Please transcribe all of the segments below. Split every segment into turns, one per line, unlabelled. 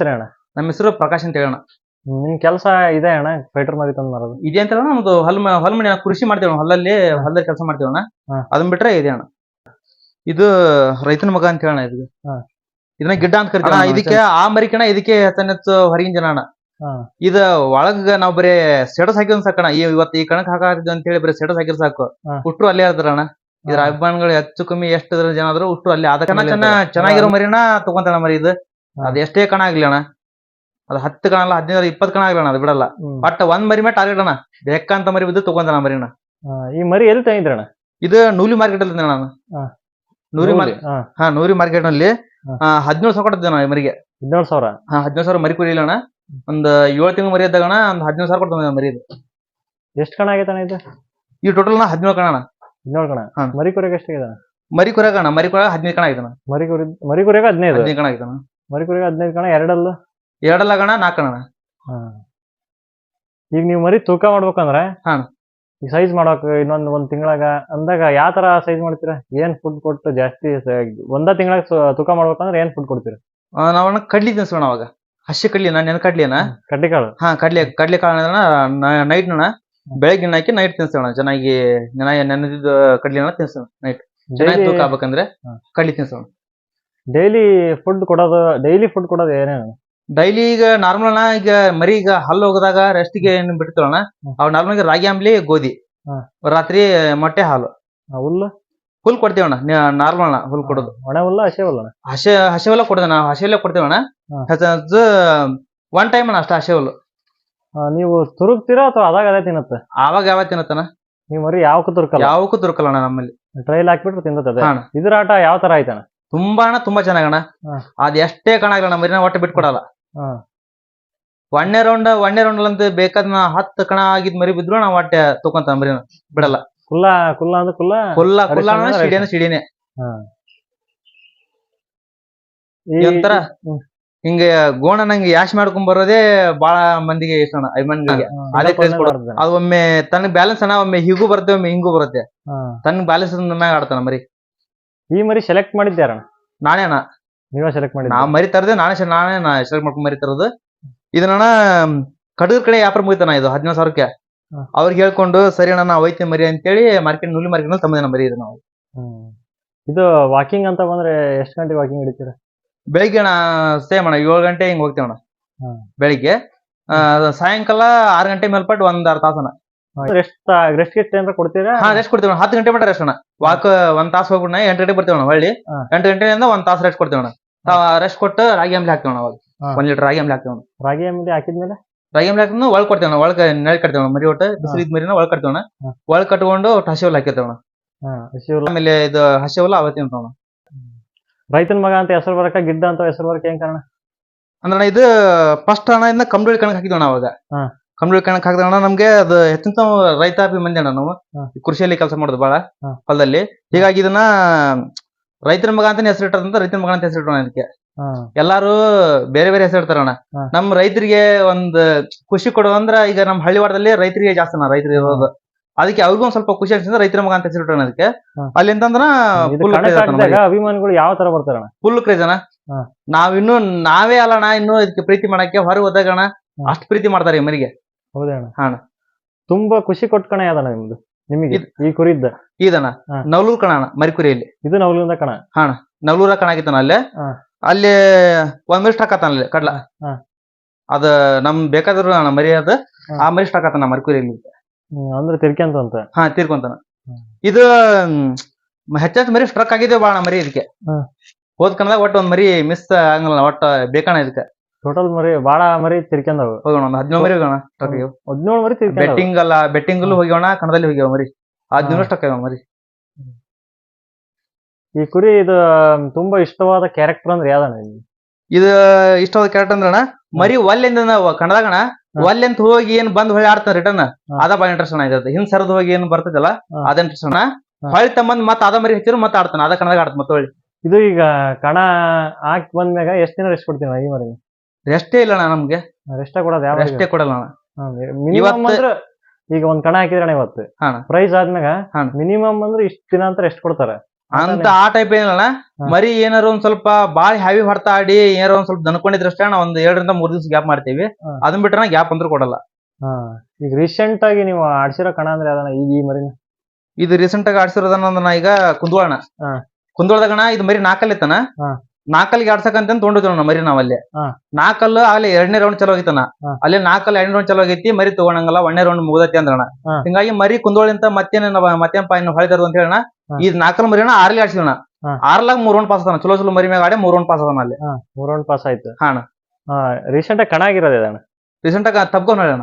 ಹೆಸರು ಅಣ್ಣ
ನಮ್ಮ ಹೆಸರು ಪ್ರಕಾಶ್ ಅಂತ ಹೇಳೋಣ
ನಿಮ್ ಕೆಲಸ ಇದೆ ಅಣ್ಣ ಫೈಟರ್ ಮರಿ ತಂದು ಮಾರೋದು
ಇದೆ ಅಂತ ಹೇಳೋಣ ನಮ್ದು ಹಲ್ಮ ಹೊಲ ಮನೆ ಕೃಷಿ ಮಾಡ್ತೇವೆ ಹೊಲಲ್ಲಿ ಹೊಲದಲ್ಲಿ ಕೆಲಸ ಮಾಡ್ತೇವೆ
ಅಣ್ಣ
ಅದನ್ನ ಬಿಟ್ರೆ ಇದೆ ಅಣ್ಣ ಇದು ರೈತನ ಮಗ ಅಂತ ಹೇಳೋಣ ಇದು
ಹಾ.
ಇದನ್ನ ಗಿಡ್ಡ ಅಂತ ಕರಿತೀವಿ ಅಣ್ಣ. ಇದಕ್ಕೆ ಆ ಮರಿಕಣ ಇದಕ್ಕೆ ಹೆಚ್ಚು ಹೊರಗಿನ ಜನ ಅಣ್ಣ
ಹಾ.
ಇದ ಒಳಗ ನಾವ್ ಬರೀ ಸೆಡಸ್ ಹಾಕಿದ್ ಸಾಕಣ ಈ ಇವತ್ತು ಈ ಕಣಕ್ ಹಾಕಿದ್ವಿ ಅಂತ ಹೇಳಿ ಬರೀ ಸೆಡಸ್ ಹಾಕಿರ್ ಸಾಕು
ಹಾ.
ಹುಟ್ರು ಅಲ್ಲೇ ಇರ್ತಾರಣ್ಣ ಇದ್ರ
ಹಾ.
ಅಭಿಮಾನಿಗಳು ಹೆಚ್ಚು ಕಮ್ಮಿ ಎಷ್ಟು ಜನ ಆದ್ರೂ ಹುಟ್ರು ಅಲ್ಲಿ
ಇರ್ತಾರೆ.
ಚೆನ್ನಾಗಿರೋ ಮರಿನ ತಗೊಂತಾಳ ಮರಿ ಇದು. ಅದ್ ಎಷ್ಟೇ ಕಣ ಆಗ್ಲಿ ಅಣ್ಣ. ಅದ್ ಹತ್ತು ಕಣ ಅಲ್ಲ ಹದಿನೈದು ಇಪ್ಪತ್ತು ಕಣ ಆಗ್ಲಿ ಅಣ್ಣ ಅದು ಬಿಡಲ್ಲ.
ಹ್ಮ್.
ಬಟ್ ಒಂದ್ ಮರಿ ಮೇಲೆ ಟಾರ್ಗೆಟ್ ಅಣ್ಣ. ಬೇಕಂತ ಮರಿ ಬಿದ್ದು ತಗೊಂತಾನ ಮರಿ
ಅಣ್ಣ ಈ ಮರಿ ಎಲ್ಲಿ ತಂದಿದ್ರಿ ಅಣ್ಣ?
ಇದು ನೂಲಿ ಮಾರ್ಕೆಟ್ ಅಲ್ಲಿ ನಾನು.
ಹಾ.
ನೂರಿ. ಮಾರ್ಕೆಟ್
ಹಾ,
ನೂರಿ ಮಾರ್ಕೆಟ್ನಲ್ಲಿ
ಹಾ.
ಹದಿನೇಳು ಸಾವಿರ ಕೊಟ್ಟಿದ್ದೆ ನಾವು ಈ ಮರಿಗೆ.
ಹದಿನೇಳು ಸಾವಿರ?
ಹಾ ಹದಿನೇಳು ಸಾವಿರ ಮರಿ ಕುರಿ ಅಣ್ಣ. ಒಂದ್ ಏಳು ತಿಂಗಳು ಮರಿ ಇದ್ದಾಗ ಅಣ್ಣ ಒಂದ್ ಹದಿನೇಳು ಸಾವಿರ ಕೊಡ್ತಾನೆ ಮರಿ ಇದು
ಎಷ್ಟು ಕಣ ಆಗೈತೆ ಅಣ್ಣ ಇದು?
ಈ ಟೋಟಲ್ ನಾ ಹದಿನೇಳು ಕಣ ಅಣ್ಣ.
ಹದಿನೇಳು ಕಣ?
ಹಾ.
ಮರಿ ಕುರಿಯಾಗ ಎಷ್ಟಾಗಿದೆ ಅಣ್ಣ?
ಮರಿ ಕುರಿಯಾಗ ಅಣ್ಣ ಮರಿ ಕುರಿಯಾಗ ಹದಿನೈದು ಕಣ ಆಯ್ತಾನ
ಮರಿ ಕುರಿ ಮರಿ ಕುರಿಯಾಗ ಹದಿನೈದು?
ಹದಿನೈದು ಕಣ ಆಯ್ತಣ್ಣ
ಮರಿ ಕುರಿಯಾಗ ಹದಿನೈದು ಕಣ ಎರಡಲ್ಲ?
ಎರಡಲ್ಲ ಗಣ ನಾಲ್ಕು ಕಣ
ಹಾ. ಈಗ ನೀವು ಮರಿ ತೂಕ ಮಾಡ್ಬೇಕಂದ್ರೆ
ಹಾ.
ಈ ಸೈಜ್ ಮಾಡೋಕೆ ಇನ್ನೊಂದ್ ಒಂದ್ ತಿಂಗಳಾಗ ಅಂದಾಗ ಯಾವ ತರ ಸೈಜ್ ಮಾಡ್ತೀರಾ? ಏನ್ ಫುಡ್ ಕೊಟ್ಟು ಜಾಸ್ತಿ ಸ- ಒಂದ ತಿಂಗಳಾಗ ತೂಕ ಮಾಡ್ಬೇಕಂದ್ರೆ ಏನ್ ಫುಡ್ ಕೊಡ್ತೀರಾ?
ನಾವಣ್ಣ ಕಡ್ಲಿ ತಿನ್ಸೋಣ ಅವಾಗ. ಹಸಿ ಕಡ್ಲಿ ನಾನು ನೆನ ಕಡ್ಲಿ ಅಣ್ಣ.
ಕಡ್ಲಿಕಾಳು.
ಹಾ ಕಡ್ಲಿ ಕಡ್ಲೆ ಕಾಳು ನೈಟ್ ಅಣ್ಣ ಬೆಳಗ್ಗೆ ಹಾಕಿ ನೈಟ್ ತಿನ್ಸೋಣ ಚೆನ್ನಾಗಿ ನೆನ ನೆನೆದಿದ್ದ ಕಡ್ಲಿ ಅಣ್ಣ ತಿನ್ಸೋಣ ನೈಟ್ ಚೆನ್ನಾಗಿ ತೂಕ ಆಗ್ಬೇಕಂದ್ರೆ
ಹಾ.
ಕಡ್ಲಿ ತಿನ್ಸೋಣ
ಡೈಲಿ ಫುಡ್ ಕೊಡೋದು ಡೈಲಿ ಫುಡ್ ಕೊಡೋದು ಏನೇನು
ಡೈಲಿ ಈಗ ನಾರ್ಮಲ್ ಅಣ್ಣ ಈಗ ಮರಿ ಈಗ ಹಲ್ಲು ಹೋಗದಾಗ ರೆಸ್ಟ್ಗೆ ಏನ್ ಬಿಡ್ತೀವಣ್ಣ. ಅವ್ ನಾರ್ಮಲ್ ರಾಗಿ ಆಂಬ್ಲಿ ಗೋಧಿ.
ರಾತ್ರಿ
ಮೊಟ್ಟೆ ಹಾಲು.
ಹುಲ್ಲು?
ಹುಲ್ ಕೊಡ್ತೇವಣ್ಣ ನಾರ್ಮಲ್ ಅಣ್ಣ ಹುಲ್ ಕೊಡೋದು.
ಒಣ ಹುಲ್ಲ ಹಸಿ ಹುಲ್ಲ
ಹಸೆ ಹುಲ್ಲ ಕೊಡ್ತೇವೆ ನಾವು ಹಸೆವೆಲ್ಲ ಕೊಡ್ತೇವಣ್ಣ.
ಅಣ್ಣ
ಒನ್ ಟೈಮ್ ಅಣ್ಣ ಅಷ್ಟ ಹಸೆ ಹುಲ್ಲು.
ನೀವು ತುರುಗ್ತೀರಾ ಅಥವಾ ಅದಾಗ ಅದೇ ತಿನ್ನತ್ತೆ?
ಆವಾಗ ಯಾವಾಗ ತಿನ್ನತ್ತಣ್ಣ?
ನೀವು ಮರಿ ಯಾವಕ್ಕೂ ತುರ್ಕಲ್ಲ?
ಯಾವಕ್ಕೂ ತುರ್ಕಲ್ಲ ಅಣ್ಣ ನಮ್ಮಲ್ಲಿ.
ಟ್ರೈಲ್ ಹಾಕ್ಬಿಟ್ರೆ ತಿನ್ನತ್ತೆ. ಇದ್ರ ಆಟ ಯಾವ ತರ ಆಯ್ತಣ್ಣ?
ತುಂಬಾ ಅಣ್ಣ. ತುಂಬಾ ಚೆನ್ನಾಗಣ್ಣ
ಹಾ.
ಅದ್ ಎಷ್ಟೇ ಕಣ ಆಗಲ್ಲ ಮರಿನ ಒಟ್ಟು ಬಿಟ್ಕೊಡಲ್ಲ.
ಹಾ.
ಒಣ್ಣೆ ರೌಂಡ್ ಒಣ್ಣೆ ರೌಂಡ್ ಅಂತ ಬೇಕಾದ ಹತ್ತು ಕಣ ಆಗಿದ್ ಮರಿ ಬಿದ್ರು ನಾವು ಒಟ್ಟೆ ತಗೊಂತ ಮರಿನ ಬಿಡಲ್ಲ.
ಕುಲ್ಲ ಕುಲ್ಲ ಅಂದ್ರೆ ಕುಲ್ಲ?
ಅಣ್ಣ
ಈ-
ಒಂಥರ
ಹ್ಮ್.
ಹಿಂಗ ಗೋಣ ನಂಗೆ ಯಾಶ್ ಮಾಡ್ಕೊಂಡ್ ಬರೋದೇ ಬಾಳ ಮಂದಿಗೆ ಇಷ್ಟ ಅಣ್ಣ ಅಭಿಮಾನಿಗಳಿಗೆ.
ಹಾ,
ಅದೇ ಒಮ್ಮೆ ತನ್ನ ಬ್ಯಾಲೆನ್ಸ್ ಅಣ್ಣ ಒಮ್ಮೆ ಹೀಗೂ ಬರುತ್ತೆ ಒಮ್ಮೆ ಹಿಂಗೂ ಬರುತ್ತೆ.
ಹಾ.
ತನ್ನ ಬ್ಯಾಲೆನ್ಸ್ ಮ್ಯಾಗ ಆಡ್ತಾನ ಮರಿ.
ಈ ಮರಿ ಸೆಲೆಕ್ಟ್ ಮಾಡಿದ್ದೆ ಅಣ್ಣ
ನಾನೇ ಅಣ್ಣ.
ನೀವೇ ಸೆಲೆಕ್ಟ್ ಮಾಡಿ
ನಾ ಮರಿ ತರದೆ ನಾನೇ ಸೆ- ನಾನೇ ನಾ ಸೆಲೆಕ್ಟ್ ಮಾಡ್ಕೊಂಡು ಮರಿ ತರೋದು. ಇದನ್ನ ಕಡೂರ್ ಕಡೆ ವ್ಯಾಪಾರ ಮುಗಿತಾನ ಇದು ಹದಿನೇಳು ಸಾವಿರಕ್ಕೆ.
ಹಾ.
ಅವ್ರಿಗೆ ಹೇಳ್ಕೊಂಡು ಸರಿ ಅಣ್ಣ ನಾ ಹೋಯ್ತೀನಿ ಮರಿ ಅಂತೇಳಿ ಮಾರ್ಕೆಟ್ ನೂಲಿ ಮಾರ್ಕೆಟ್ನಲ್ಲಿ ತಮ್ಮದೇನ ಮರಿ ಇದು ನಾವು.
ಇದು ವಾಕಿಂಗ್ ಅಂತ ಬಂದ್ರೆ ಎಷ್ಟು ಗಂಟೆಗೆ ವಾಕಿಂಗ್ ಹಿಡಿತೀರಾ?
ಬೆಳಿಗ್ಗೆ ಅಣ್ಣ ಸೇಮ್ ಅಣ್ಣ ಏಳು ಗಂಟೆ ಹಿಂಗ್ ಹೋಗ್ತೀವಿ ಅಣ್ಣ.
ಹಾ.
ಬೆಳಿಗ್ಗೆ ಆ, ಸಾಯಂಕಾಲ ಆರು ಗಂಟೆ ಮೇಲ್ಪಟ್ಟು ಒಂದ್ ಅರ್ಧ ತಾಸನ
ರೆಸ್ಟ್ ರೆಸ್ಟ್ ಗಿಸ್ಟ್ ಏನಾರ ಕೊಡ್ತೀರಾ?
ಹಾ ರೆಸ್ಟ್ ಕೊಡ್ತೇವೆ. ಹತ್ತು ಗಂಟೆ ಮಟ್ಟ ರೆಸ್ಟ್ ಅಣ್ಣ. ವಾಕ್ ಒಂದ್ ತಾಸು ಹೋಗ್ಬಿಡ ಎಂಟು ಗಂಟೆ ಬರ್ತೀವಿ ಅಣ್ಣ ಹೊಳ್ಳಿ. ಎಂಟು ಗಂಟೆಯಿಂದ ಒಂದ್ ತಾಸು ರೆಸ್ಟ್ ಕೊಡ್ತೇವೆ ಅಣ್ಣ. ರೆಸ್ಟ್ ಕೊಟ್ಟು ರಾಗಿ ಅಂಬಲಿ ಹಾಕ್ತೇವೆ ಅಣ್ಣ ಅವಾಗ. ಒಂದ್ ಲೀಟರ್ ರಾಗಿ ಅಂಬಲಿ ಹಾಕ್ತೀವಿ
ರಾಗಿ ಅಂಬಲಿ ಹಾಕಿದ್ಮೇಲೆ?
ರಾಗಿ ಅಂಬಲಿ ಹಾಕಿದ್ನ ಒಳಗ್ ಕೊಡ್ತೇವೆ ಅಣ್ಣ. ಒಳಗ್ ನೆಲ್ ಕಟ್ತೇವೆ ಮರಿ ಒಟ್ಟು ಬಿಸಿಲಿದ್ ಮರಿನ ಒಳಗ್ ಕಟ್ತೇವೆ. ಒಳಗ್ ಕಟ್ಕೊಂಡು ಹಸಿ ಹುಲ್ ಹಾಕಿರ್ತೇವೆ ಆಮೇಲೆ ಇದು ಹಸಿ ಹುಲ್ಲ ಅವತ್ತಿನ ಅಣ್ಣ.
ರೈತನ ಮಗ ಅಂತ ಹೆಸರು ಬರಕ ಗಿಡ್ಡ ಅಂತ ಹೆಸರು ಬರಕ ಏನ್ ಕಾರಣ?
ಅಂದ್ರೆ ಇದು ಫಸ್ಟ್ ಅಣ್ಣ ಇಂದ ಕಂಬಳಿ ಕಣಕ್ ಹಾಕಿದ್ವಿ ಅವಾಗ. ಕಂಬಳಿ ಕಣಕ್ ಹಾಕ್ದಣ್ಣ ನಮ್ಗೆ ಅದು ಹೆಚ್ಚಿನ ರೈತಾಪಿ ಮಂದಿ ಅಣ್ಣ ನಾವು. ಕೃಷಿಯಲ್ಲಿ ಕೆಲಸ ಮಾಡೋದು ಬಾಳ
ಹಾ.
ಹೊಲದಲ್ಲಿ. ಹೀಗಾಗಿ ಇದನ್ನ ರೈತರ ಮಗ ಅಂತ ಹೆಸರಿಟ್ಟದಂತ ರೈತರ ಮಗ ಅಂತ ಹೆಸರಿಟ್ಟೋಣ ಇದಕ್ಕೆ.
ಹಾ.
ಎಲ್ಲಾರು ಬೇರೆ ಬೇರೆ ಹೆಸರು ಇಡ್ತಾರಣ್ಣ.
ಹಾ.
ನಮ್ ರೈತರಿಗೆ ಒಂದ್ ಖುಷಿ ಕೊಡೋ ಅಂದ್ರ ಈಗ ನಮ್ ಹಳ್ಳಿ ವಾರದಲ್ಲಿ ರೈತರಿಗೆ ಜಾಸ್ತಿ ಅಣ್ಣ ರೈತರಿಗೆ ಇರೋದು. ಅದಕ್ಕೆ ಅವ್ರಿಗೂ ಒಂದ್ ಸ್ವಲ್ಪ ಖುಷಿ ಅನ್ಸಿದ್ರೆ ರೈತರ ಮಗ ಅಂತ ಹೆಸರಿಟ್ಟೋಣ ಅದಕ್ಕೆ
ಇದು
ಫುಲ್
ಅಭಿಮಾನಿಗಳು ಯಾವ ತರ ಬರ್ತಾರಣ್ಣ?
ಫುಲ್ ಕ್ರೇಜ್ ಅಣ್ಣ. ನಾವಿನ್ನು ನಾವೇ ಅಲ್ಲಣ್ಣ ಇನ್ನು ಇದಕ್ಕೆ ಪ್ರೀತಿ ಮಾಡಕ್ಕೆ ಹೊರಗೆ
ಹೋದಾಗಣ
ಅಷ್ಟ್ ಪ್ರೀತಿ ಮಾಡ್ತಾರೆ ಈ ಮರಿಗೆ
ಹೌದಣ್ಣ
ಹಾ ಅಣ್ಣ.
ತುಂಬಾ ಖುಷಿ ಕೊಟ್ಟ ಕಣ ಯಾವ್ದಣ್ಣ ನಿಮ್ದು ನಿಮಗೆ ಈ ಕುರಿದ್ದ
ಇದಣ್ಣ
ಹಾ.
ನವಲೂರ್ ಕಣ ಅಣ್ಣ ಮರಿಕುರಿಯಲ್ಲಿ
ಇದು ನವಲಿಂದ ಕಣ
ನವಲೂರ ಕಣ ಆಗಿತ್ತಾನ ಅಲ್ಲೇ
ಹಾ.
ಅಲ್ಲಿ ಒಂದಿಷ್ಟು ಹಾಕತ್ತಾನ ಅಲ್ಲಿ ಕಡ್ಲ
ಹಾ.
ಅದ ನಮ್ ಬೇಕಾದ್ರು ಅಣ್ಣ ಮರಿ ಅದ
ಹಾ.
ಆ ಮರಿ ಸ್ಟಾಕ್ ಮರಿಕುರಿ ಮರಿಕುರಿಯಲ್ಲಿ
ಹ್ಮ್, ಅಂದ್ರೆ ತಿರ್ಕ್ಯಂತ ಅಂತ
ಹಾ ತೀರ್ಕೊಂತಾನ
ಹ್ಮ್.
ಇದು ಹೆಚ್ಚು ಮರಿ ಸ್ಟ್ರಕ್ ಆಗಿದೆ ಬಾಳ ಮರಿ ಇದಕ್ಕೆ
ಹ್ಮ್.
ಹೋದ್ ಕಣದಾಗ ಒಟ್ಟು ಒಂದ್ ಮರಿ ಮಿಸ್ ಆಗಲ್ಲ ಒಟ್ಟ ಬೇಕಣ್ಣ ಇದಕ್ಕೆ
ಟೋಟಲ್ ಮರಿ ಬಾಳ ಮರಿ ತಿರ್ಕೊಂಡವ್
ಹೋಗೋಣ ಹದಿನೈದು ಹದಿನೇಳು ಮರಿ ಹೋಗೋಣ ಸ್ಟ್ರಕ್
ಹದಿನೇಳು ಮರಿ ತಿರ್ಕ್ಯಂದವು.
ಬೆಟ್ಟಿಂಗ್ ಅಲ್ಲ ಬೆಟ್ಟಿಂಗಲ್ಲೂ ಹೋಗೋಣ ಕಣದಲ್ಲಿ ಹೋಗ್ಯಾವ ಮರಿ. ಹದಿನೇಳು ಸ್ಟಕ್ ಆಗ್ಯಾವ ಮರಿ.
ಈ ಕುರಿ ಇದು ತುಂಬಾ ಇಷ್ಟವಾದ ಕ್ಯಾರೆಕ್ಟರ್ ಅಂದ್ರೆ ಯಾವ್ದಣ್ಣ?
ಇದು ಇಷ್ಟವಾದ ಕ್ಯಾರೆಕ್ಟರ್ ಅಂದ್ರಣ ಮರಿ ಒಲ್ಲೆಂದ ಕಣದಾಗಣ. ಒಲ್ಲೆಂತ ಹೋಗಿ ಏನ್ ಬಂದ್ ಹೊಳಿ ಆಡ್ತಾನ ರಿಟರ್ನ್ ಅದ ಬಾಳ ಇಂಟ್ರೆಸ್ಟ್ ಅಣ್ಣ ಇದ್ ಹಿಂದ್ ಸರದ್ ಹೋಗಿ ಏನ್ ಬರ್ತದಲ್ಲ. ಅದ ಇಂಟ್ರೆಸ್ಟ್ ಅಣ್ಣ. ಹೊಳಿ ತಮ್ಮಂದ್ ಮತ್ತ ಅದ ಮರಿ ಹಚ್ಚಿರು ಮತ್ತ ಆಡ್ತಾನ ಅದ ಕಣದಾಗ ಆಡ್ತಾನ ಮತ್ತ ಹೊಳಿ
ಇದು ಈಗ ಕಣ ಹಾಕಿ ಬಂದ್ಮ್ಯಾಗ ಎಷ್ಟ್ ದಿನ ರೆಸ್ಟ್ ಕೊಡ್ತೀನಿ ಈ ಮರಿ?
ರೆಸ್ಟೇ ಇಲ್ಲ ಅಣ್ಣ ನಮ್ಗೆ.
ರೆಸ್ಟೇ ಕೊಡೋದು ಯಾವ
ರೆಸ್ಟೇ ಕೊಡಲ್ಲ ಅಣ್ಣ.
ಮಿನಿಮಮ್
ಇವತ್ತು-
ಅಂದ್ರೆ ಈಗ ಒಂದ್ ಕಣ ಹಾಕಿದ್ರಣ ಇವತ್ತು.
ಹಾ.
ಪ್ರೈಸ್ ಆದ್ಮ್ಯಾಗ
ಹಾ.
ಮಿನಿಮಮ್ ಅಂದ್ರೆ ಇಷ್ಟ ದಿನ ಅಂತ ರೆಸ್ಟ್ ಕೊಡ್ತಾರೆ.
ಅಂತ ಆ ಟೈಪ್ ಏನಲ್ಲ
ಹಾ.
ಮರಿ ಏನಾರು ಒಂದ್ ಸ್ವಲ್ಪ ಬಾಳ ಹ್ಯಾವಿ ಹೊಡ್ತಾ ಆಡಿ ಏನಾರು ಒಂದ್ ಸ್ವಲ್ಪ ದನ್ಕೊಂಡಿದ್ರಷ್ಟೇ ನಾವು ಒಂದ್ ಎರಡರಿಂದ ಮೂರ್ ದಿವಸ ಗ್ಯಾಪ್ ಮಾಡ್ತೀವಿ.
ಹಾ.
ಅದನ್ ಬಿಟ್ರೆ ಗ್ಯಾಪ್ ಅಂದ್ರೂ ಕೊಡಲ್ಲ.
ಹಾ. ಈಗ ರೀಸೆಂಟ್ ಆಗಿ ನೀವು ಆಡ್ಸಿರೋ ಕಣ ಅಂದ್ರೆ ಅದನ್ನ ಈಗ ಈ ಮರಿನ?
ಇದು ರೀಸೆಂಟ್ ಆಗಿ ಆಡ್ಸಿರೋದನ್ನ ನಾ ಈಗ ಕುಂದ್ವಾಳಣ
ಹಾ.
ಕಣ ಇದು ಮರಿ ನಾಕಲ್ಲಿ ತನ
ಹಾ.
ನಾಲ್ಕಲ್ಲಿಗೆ ಆಡ್ಸಕಂತ ತೊಗೊಂಡಿದ್ವಿ ಮರಿ ನಾವಲ್ಲಿ. ನಾಲ್ಕಲ್ಲು ಆಗ್ಲೇ ಎರಡನೇ ರೌಂಡ್ ಚಲೋ ಆಗಿತ್ತನ. ಅಲ್ಲಿ ನಾಲ್ಕಲ್ಲಿ ಎರಡನೇ ರೌಂಡ್ ಚಲೋ ಆಗೈತಿ ಮರಿ ತಗೊಳಂಗಲ್ಲ ಒಂದನೇ ರೌಂಡ್ ಮುಗ್ದೈತಿ ಅಂದ್ರಣ. ಹಿಂಗಾಗಿ ಮರಿ ಕುಂದೋಳಿಂತ ಮತ್ತೇನ ಮತ್ತೇನಪ್ಪ ಇನ್ನು ಹೊಳಿದಾರ ಅಂತ ಹೇಳಣ. ಈ ನಾಲ್ಕಲ್ ಮರಿನ ಆರ್ಲಿ ಆಡ್ಸಿವಣ
ಹಾ.
ಆರ್ಲಾಗ ಮೂರ್ ರೌಂಡ್ ಪಾಸ್ ಅದಾನ ಚಲೋ ಚಲೋ ಮರಿ ಮ್ಯಾಗ ಆಡಿ ಮೂರ್ ರೌಂಡ್ ಪಾಸ್ ಅದಾನ ಅಲ್ಲಿ
ಮೂರ್ ರೌಂಡ್ ಪಾಸ್ ಆಯ್ತು ಹಾಣ. ರೀಸೆಂಟ್ ಆಗಿ ಕಣ ಆಗಿರೋದು ಇದಣ್ಣ
ರೀಸೆಂಟ್ ಆಗಿ ತಪ್ಕೊಂಡ್ ಹೇಳಣ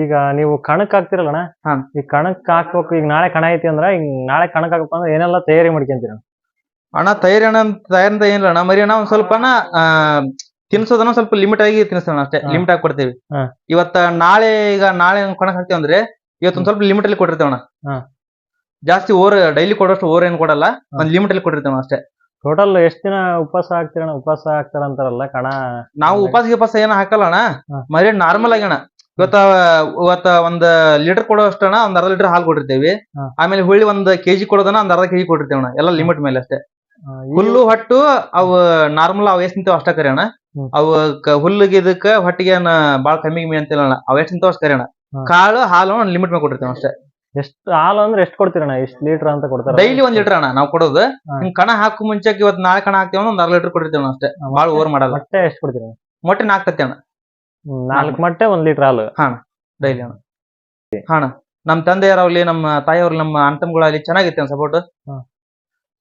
ಈಗ ನೀವು ಕಣಕ್ ಹಾಕ್ತಿರಲ್ಲಣ
ಹಾ.
ಈ ಕಣಕ್ ಹಾಕ್ಬೇಕು ಈಗ ನಾಳೆ ಕಣ ಐತಿ ಅಂದ್ರ ಈಗ ನಾಳೆ ಕಣಕ್ ಹಾಕಪ್ಪ ಅಂದ್ರೆ ಏನೆಲ್ಲ ತಯಾರಿ ಮಾಡ್ಕೊಂತೀರ
ಅಣ್ಣ ತಯಾರಿ ಅಣ್ಣ ತಯಾರಿ ಅಂತ ಏನಿಲ್ಲ ಅಣ್ಣ. ಮರಿ ಅಣ್ಣ ಒಂದ್ ಸ್ವಲ್ಪ ಆ ತಿನ್ಸೋದನ್ನ ಸ್ವಲ್ಪ ಲಿಮಿಟ್ ಆಗಿ ತಿನ್ಸೋಣ ಅಷ್ಟೇ.
ಹಾ.
ಲಿಮಿಟ್ ಆಗಿ ಕೊಡ್ತೀವಿ.
ಹಾ.
ಇವತ್ತ ನಾಳೆ ಈಗ ನಾಳೆ ಕಣಕ್ ಹಾಕ್ತೀವಿ ಅಂದ್ರೆ ಇವತ್ತೊಂದ್ ಸ್ವಲ್ಪ ಲಿಮಿಟ್ ಅಲ್ಲಿ ಕೊಟ್ಟಿರ್ತೇವೆ ಅಣ್ಣ.
ಹಾ.
ಜಾಸ್ತಿ ಓರ್ ಡೈಲಿ ಕೊಡೋಷ್ಟು ಓರ್ ಏನ್ ಕೊಡಲ್ಲ. ಒಂದ್ ಲಿಮಿಟ್ ಅಲ್ಲಿ ಕೊಟ್ಟಿರ್ತೇವೆ ಅಷ್ಟೇ.
ಟೋಟಲ್ ಎಷ್ಟ್ ದಿನ ಉಪವಾಸ ಹಾಕ್ತಿರಣ್ಣ ಉಪವಾಸ ಹಾಕ್ತಾರ ಅಂತಾರಲ್ಲ ಕಣ.
ನಾವು ಉಪವಾಸ ಉಪವಾಸ ಏನ ಹಾಕಲ್ಲ ಅಣ್ಣ.
ಹಾ.
ಮರಿ ನಾರ್ಮಲ್ ಆಗಿ ಅಣ್ಣ. ಇವತ್ತ ಇವತ್ತ ಒಂದ್ ಲೀಟರ್ ಕೊಡೋ ಅಣ್ಣ ಒಂದ್ ಅರ್ಧ ಲೀಟರ್ ಹಾಲು ಕೊಟ್ಟಿರ್ತೇವಿ.
ಹಾ.
ಆಮೇಲೆ ಹುಳ್ಳಿ ಒಂದ್ ಕೆಜಿ ಕೊಡೋದನ್ನ ಒಂದ್ ಅರ್ಧ ಕೆಜಿ ಕೊಟ್ಟಿರ್ತೇವೆ ಅಣ್ಣ. ಎಲ್ಲ ಲಿಮಿಟ್ ಮೇಲೆ ಅಷ್ಟೇ. ಹುಲ್ಲು ಹೊಟ್ಟು ಅವ ನಾರ್ಮಲ್ ಅವ್ ಎಷ್ಟ್ ನಿಂತಾವ ಅಷ್ಟ ಕರಿ ಅಣ್ಣ
ಹ್ಮ್.
ಅವು ಹುಲ್ಲಿಗೆ ಇದಕ್ಕ ಹೊಟ್ಟಿಗೆ ಬಾಳ ಕಮ್ಮಿ ಕಮ್ಮಿ ಅಂತಿಲ್ಲ ಅಣ್ಣ ಅವ್ ಎಷ್ಟ್ ನಿಂತಾವ ಅಷ್ಟ ಕಾಳು ಹಾಲು ಲಿಮಿಟ್ ಮೇಲೆ ಕೊಟ್ಟಿರ್ತೇವೆ ಅಷ್ಟೇ.
ಎಷ್ಟು ಹಾಲು ಅಂದ್ರೆ ಎಷ್ಟು ಕೊಡ್ತೀರಣ್ಣ? ಎಷ್ಟು ಲೀಟರ್ ಅಂತ ಕೊಡ್ತಾರ?
ಡೈಲಿ ಒಂದ್ ಲೀಟರ್ ಅಣ್ಣ ನಾವು ಕೊಡೋದು.
ಹಾ.
ಕಣ ಹಾಕು ಮುಂಚೆ ಇವತ್ತು ನಾಳೆ ಕಣ ಹಾಕ್ತೇವ ಒಂದ್ ಅರ್ಧ ಲೀಟರ್ ಕೊಟ್ಟಿರ್ತೇವೆ ಅಷ್ಟೇ. ಬಾಳ ಓವರ್ ಮಾಡಲ್ಲ.
ಮೊಟ್ಟೆ ಎಷ್ಟು ಕೊಡ್ತೀರಿ
ಮೊಟ್ಟೆ ನಾಲ್ಕು ನಾಲ್ಕತ್ತೆ ಅಣ್ಣ.
ನಾಲ್ಕು ಮೊಟ್ಟೆ ಒಂದ್ ಲೀಟರ್ ಹಾಲು.
ಡೈಲಿ ಅಣ್ಣ. ಹಾ ನಮ್ ತಂದೆಯವ್ರಾಗ್ಲಿ ನಮ್ಮ ತಾಯಿಯವ್ರಲ್ಲಿ ನಮ್ಮ ಅಣ್ತಮ್ಗಳಾಗ್ಲಿ ಚೆನ್ನಾಗಿತ್ತೆ ಸಪೋರ್ಟ್
ಹಾ.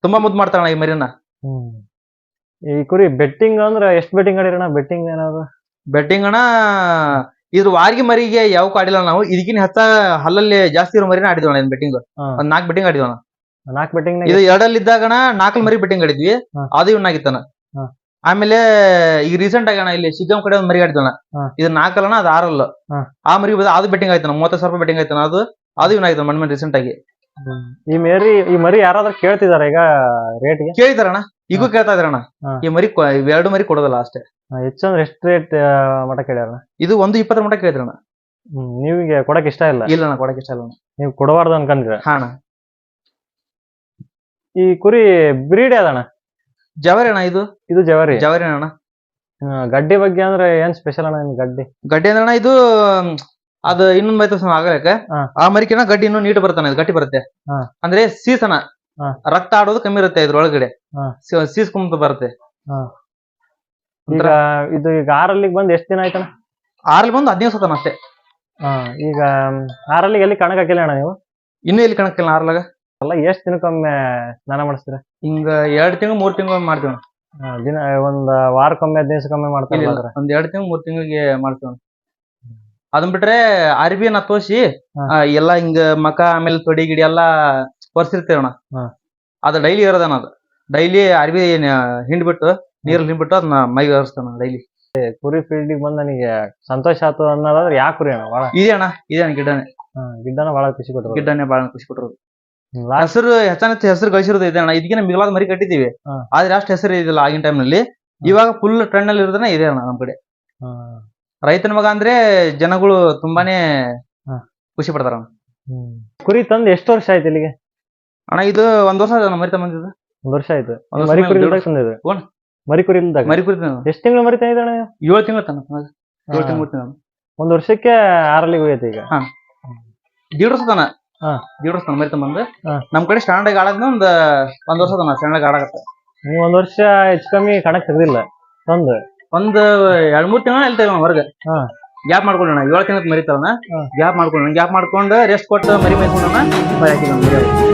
ತುಂಬಾ ಮುದ್ದು ಮಾಡ್ತಾರಣ್ಣ ಈ ಮರಿನ
ಹ್ಮ್. ಈ ಕುರಿ ಬೆಟ್ಟಿಂಗ್ ಅಂದ್ರೆ ಎಷ್ಟ್ ಬೆಟ್ಟಿಂಗ್ ಆಡಿರಣ್ಣ ಬೆಟ್ಟಿಂಗ್ ಏನಾದ್ರು?
ಬೆಟ್ಟಿಂಗ್ ಅಣ್ಣ ಇದ್ರ ವಾರಿಗೆ ಮರಿಗೆ ಯಾವ ಆಡಿಲ್ಲ ನಾವು. ಇದಕ್ಕಿನ ಹತ್ತ ಹಲ್ಲಲ್ಲಿ ಜಾಸ್ತಿ ಇರೋ ಮರಿನ ಆಡಿದ್ವಿ ಅಣ್ಣ ಬೆಟ್ಟಿಂಗ್. ಒಂದ್ ನಾಲ್ಕು ಬೆಟ್ಟಿಂಗ್ ಆಡಿದ್ವಿ ಅಣ್ಣ.
ನಾಲ್ಕು ಬೆಟ್ಟಿಂಗ್
ಇದು ಎರಡಲ್ಲಿ ಇದ್ದಾಗಣ ನಾಲ್ಕು ಮರಿ ಬೆಟ್ಟಿಂಗ್ ಆಡಿದ್ವಿ. ಅದು ಆಗಿತ್ತಣ್ಣ ಆಮೇಲೆ ಈಗ ರೀಸೆಂಟ್ ಆಗಿ ಅಣ್ಣ ಇಲ್ಲಿ ಸಿಗಮ್ ಕಡೆ ಒಂದ್ ಮರಿ ಆಡಿದ್ವಣ್ಣ
ಹಾ.
ಇದು ನಾಲ್ಕಲ್ಲಣ್ಣ ಅದು ಆರಲ್ಲ. ಆ ಮರಿ ಬಂದ ಅದು ಬೆಟ್ಟಿಂಗ್ ಆಯ್ತಣ್ಣ ಮೂವತ್ತ ಸಾವಿರ ರೂಪಾಯಿ ಬೆಟ್ಟಿಂಗ್ ಆಯ್ತಣ್ಣ ಅದು ಅದು ಇವನ್ ಆಗಿತ್ತು ಮಣ್ಣ್ ರೀಸೆಂಟ್ ಆಗಿ.
ಈ ಮರಿ ಈ ಮರಿ ಯಾರಾದ್ರೂ ಕೇಳ್ತಿದಾರ ಈಗ ರೇಟ್ಗೆ
ಕೇಳ್ತಾರಣ ಈಗೂ ಕೇಳ್ತಾ ಇದಾರಣ್ಣ.
ಹಾ.
ಈ ಮರಿ ಕೊ- ಇವೆರಡು ಮರಿ ಕೊಡೋದಲ್ಲ ಅಷ್ಟೇ.
ಹೆಚ್ಚಂದ್ರೆ ಎಷ್ಟು ರೇಟ್ ಮಠ ಕೇಳ್ಯಾರಣ್ಣ?
ಇದು ಒಂದು ಇಪ್ಪತ್ತರ ಮಟ್ಟ ಕೇಳಿದ್ರಣ
ಹ್ಮ್ ನೀವಿಗೆ ಕೊಡಕ್ ಇಷ್ಟ ಇಲ್ಲ?
ಇಲ್ಲ ಅಣ್ಣ ಕೊಡಕ್ಕೆ ಇಷ್ಟ ಇಲ್ಲ ಅಣ್ಣ.
ನೀವು ಕೊಡಬಾರ್ದು ಅನ್ಕಂದ್ರ
ಹಾ ಅಣ್ಣ
ಈ ಕುರಿ ಬ್ರೀಡ್ ಅದಣ್ಣ
ಜವರಿ ಅಣ್ಣ ಇದು.
ಇದು ಜವರಿ.
ಜವರಿ ಅಣ್ಣ.
ಹ್ಮ್, ಗಡ್ಡಿ ಬಗ್ಗೆ ಅಂದ್ರೆ ಏನ್ ಸ್ಪೆಷಲ್ ಅಣ್ಣ ನಿಮ್ ಗಡ್ಡಿ?
ಗಡ್ಡೆ ಅಂದ್ರೆ ಅಣ್ಣ ಇದು ಅದು ಇನ್ನೊಂದ್ ಸಮ ಆಗಲಕ್ಕೆ
ಹಾ.
ಆ ಮರಿಕಿನ ಗಡ್ಡಿ ಇನ್ನೂ ನೀಟ್ ಬರ್ತಾನೆ ಇದು ಗಟ್ಟಿ ಬರುತ್ತೆ
ಹಾ.
ಅಂದ್ರೆ ಸೀಸನ
ಹಾ.
ರಕ್ತ ಆಡೋದು ಕಮ್ಮಿ ಇರುತ್ತೆ ಇದ್ರೊಳಗಡೆ
ಹಾ.
ಸ- ಸೀಸ್ಕೊಂತ ಬರುತ್ತೆ
ಈಗ ಇದು ಈಗ ಆರಲ್ಲಿಗೆ ಬಂದ್ ಎಷ್ಟ್ ದಿನ ಆಯ್ತಣ್ಣ
ಆರಲ್ಲಿ ಬಂದು ಹದಿನೈದು ಸತನ ಅಷ್ಟೇ
ಹಾ ಈಗ ಆರಲ್ಲಿ ಎಲ್ಲಿ ಕಣಕ್ ಹಾಕಿಲ್ಲ ಅಣ್ಣ ನೀವು
ಇನ್ನೂ ಇಲ್ಲಿ ಕಣಕ್ಕಿಲ್ಲ ಆರ್ಲಾಗ
ಅಲ್ಲ ಎಷ್ಟ್ ದಿನಕ್ಕೊಮ್ಮೆ ಸ್ನಾನ ಮಾಡಿಸ್ತೀರ
ಹಿಂಗ ಎರಡ್ ತಿಂಗಳು ಮೂರ್ ತಿಂಗಳು ಮಾಡ್ತೀವಿ ಅಣ್ಣ.
ಹಾ, ದಿನ ಒಂದ್ ವಾರಕ್ಕೊಮ್ಮೆ ಹದಿನೈದು ದಿವಸಕ್ಕೊಮ್ಮೆ
ಇಲ್ಲ,
ಮಾಡ್ತಾರಲ್ಲ
ಇಲ್ಲ.
ಅದ್ರ
ಒಂದ್ ಎರಡ್ ತಿಂಗಳು ಮೂರ್ ತಿಂಗಳಿಗೆ ಮಾಡ್ತೀವಿ ಅಣ್ಣ. ಅದನ್ ಬಿಟ್ರೆ ಅರ್ಬಿನ ತೋಸಿ ಎಲ್ಲ ಹಿಂಗ ಮಕ ಆಮೇಲೆ ತೊಡಿ ಗಿಡಿ ಎಲ್ಲಾ ಒರ್ಸಿರ್ತೇವಣ ಅಣ್ಣ.
ಹಾ.
ಡೈಲಿ ಇರೋದಣ್ಣ ಅದು. ಡೈಲಿ ಅರ್ಬಿ ಹಿಂಡ್ಬಿಟ್ಟು ನೀರಲ್ಲಿ ಹಿಂಡ್ಬಿಟ್ಟು ಅದನ್ನ ಮೈಗೆ ಒರೆಸ್ತಾನ ಡೈಲಿ.
ಕುರಿ ಫೀಲ್ಡಿಗೆ ಬಂದ್ ನನಗೆ ಸಂತೋಷ ಆತು ಅನ್ನೋದಾದ್ರೆ ಯಾ ಕುರಿ ಅಣ್ಣ? ಭಾಳ
ಇದೆ ಅಣ್ಣ ಇದೆ ಅಣ್ಣ ಗಿಡನೆ
ಗಿಡ್ಡನ ಭಾಳ ಖುಷಿ ಕೊಟ್ಟರು
ಗಿಡ್ಡನೇ ಬಾಳ ಖುಷಿ ಕೊಟ್ಟರು ಹೆಸರು ಹೆಚ್ಚಾನ ಹೆಸರು ಗಳಿಸಿರೋದು ಇದೆ ಅಣ್ಣ. ಇದಕ್ಕಿನ ಮಿಗಿಲಾದ ಮರಿ ಕಟ್ಟಿದೀವಿ ಆದ್ರೆ ಅಷ್ಟು ಹೆಸರು ಇದಿಲ್ಲ ಆಗಿನ ಟೈಮ್ನಲ್ಲಿ. ಇವಾಗ ಫುಲ್ ಟ್ರೆಂಡ್ನಲ್ಲಿ ಇರೋದನ್ನ ಇದೆ ಅಣ್ಣ ನಮ್ ಕಡೆ. ರೈತನ ಮಗ ಅಂದ್ರೆ ಜನಗಳು ತುಂಬಾನೇ
ಹಾ.
ಖುಷಿ ಪಡ್ತಾರ.
ಕುರಿ ತಂದ್ ಎಷ್ಟು ವರ್ಷ ಆಯ್ತು ಇಲ್ಲಿಗೆ?
ಅಣ್ಣ ಇದು ಒಂದ್ ವರ್ಷ ಮರಿ ತಂದಿದ್ದು?
ಒಂದ್ ವರ್ಷ ಆಯ್ತು.
ಒಂದ್ ವರ್ಷ
ಮರಿ ಕುರಿ ಇಲ್ದಾಗ. ಮರಿ ಕುರಿ ಇಲ್ದಾಗ?
ಮರಿ ಕುರಿತ
ಎಷ್ಟ್ ತಿಂಗಳು ಮರಿ ತಂದಿದ್ದಣ್ಣ
ಏಳು ತಿಂಗಳು ತನ ಏಳು ತಿಂಗಳು ತಿಂಗಳು.
ಒಂದ್ ವರ್ಷಕ್ಕೆ ಆರಲ್ಲಿ ಹೋಗೈತೆ ಈಗ?
ದೀಡ್ ವರ್ಷ ತನ
ಹಾ.
ದೀಡ್ ವರ್ಷ ತನ ಮರಿ
ಹಾ.
ನಮ್ ಕಡೆ ಸ್ಟ್ಯಾಂಡರ್ಡ್ ಆಡೋದ್ನ ಒಂದ್ ಒಂದ್ ವರ್ಷ ತನ ಸ್ಟ್ಯಾಂಡರ್ಡ್ ಆಡಕತ್ತ.
ನೀವು ಒಂದ್ ವರ್ಷ ಹೆಚ್ಚು ಕಮ್ಮಿ ಕಣಕ್ ತೆಗ್ದಿಲ್ಲ. ತಂದು.
ಒಂದ್ ಎರಡ್ ಮೂರ್ ತಿಂಗಳ ಎಲ್ತೇವೆ ಹೊರಗೆ.
ಹಾ.
ಗ್ಯಾಪ್ ಮಾಡ್ಕೊಳ್ಳೋಣ ಏಳು ತಿಂಗಳ ಮರಿತಾವನ
ಹಾ.
ಗ್ಯಾಪ್ ಮಾಡ್ಕೊಳ್ಳೋಣ ಗ್ಯಾಪ್ ಮಾಡ್ಕೊಂಡು ರೆಸ್ಟ್ ಕೊಟ್ಟು ಮರಿ ಹಾಕಿಲ್ಲ ಮರಿ